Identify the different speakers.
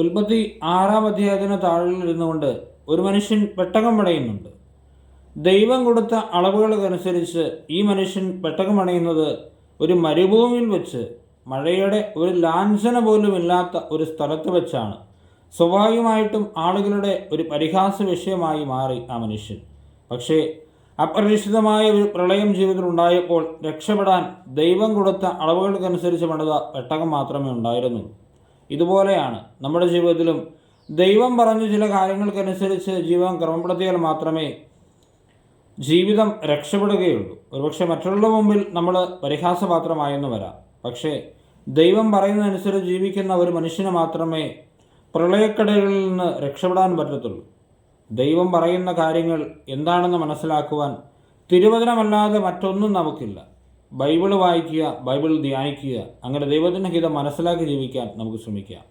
Speaker 1: ഉൽപ്പത്തി ആറാം അധ്യായത്തിന് താഴെയിരുന്നു കൊണ്ട് ഒരു മനുഷ്യൻ പെട്ടകം പണയുന്നുണ്ട്. ദൈവം കൊടുത്ത അളവുകൾക്കനുസരിച്ച് ഈ മനുഷ്യൻ പെട്ടകം പണയുന്നത് ഒരു മരുഭൂമിയിൽ വെച്ച് മഴയുടെ ഒരു ലാഞ്ചന പോലും ഇല്ലാത്ത ഒരു സ്ഥലത്ത് വെച്ചാണ്. സ്വാഭാവികമായിട്ടും ആളുകളുടെ ഒരു പരിഹാസ വിഷയമായി മാറി ആ മനുഷ്യൻ. പക്ഷേ അപ്രതീക്ഷിതമായ ഒരു പ്രളയം ജീവിതത്തിൽ ഉണ്ടായപ്പോൾ രക്ഷപ്പെടാൻ ദൈവം കൊടുത്ത അളവുകൾക്കനുസരിച്ച് പണിത പെട്ടകം മാത്രമേ ഉണ്ടായിരുന്നുള്ളൂ. ഇതുപോലെയാണ് നമ്മുടെ ജീവിതത്തിലും ദൈവം പറഞ്ഞ ചില കാര്യങ്ങൾക്കനുസരിച്ച് ജീവിതം ക്രമപ്പെടുത്തിയാൽ മാത്രമേ ജീവിതം രക്ഷപ്പെടുകയുള്ളൂ. ഒരുപക്ഷെ മറ്റുള്ളവരുടെ മുമ്പിൽ നമ്മൾ പരിഹാസപാത്രമായെന്ന് വരാം. പക്ഷേ ദൈവം പറയുന്നതനുസരിച്ച് ജീവിക്കുന്ന ഒരു മനുഷ്യന് മാത്രമേ പ്രളയക്കടകളിൽ നിന്ന് രക്ഷപ്പെടാൻ പറ്റത്തുള്ളൂ. ദൈവം പറയുന്ന കാര്യങ്ങൾ എന്താണെന്ന് മനസ്സിലാക്കുവാൻ തിരുവചനമല്ലാതെ മറ്റൊന്നും നമുക്കില്ല. ബൈബിൾ വായിക്കുക ബൈബിൾ ധ്യാനിക്കുക അങ്ങനെ ദൈവത്തിന്റെ ഹിതം മനസ്സിലാക്കി ജീവിക്കാൻ നമുക്ക് ശ്രമിക്കാം.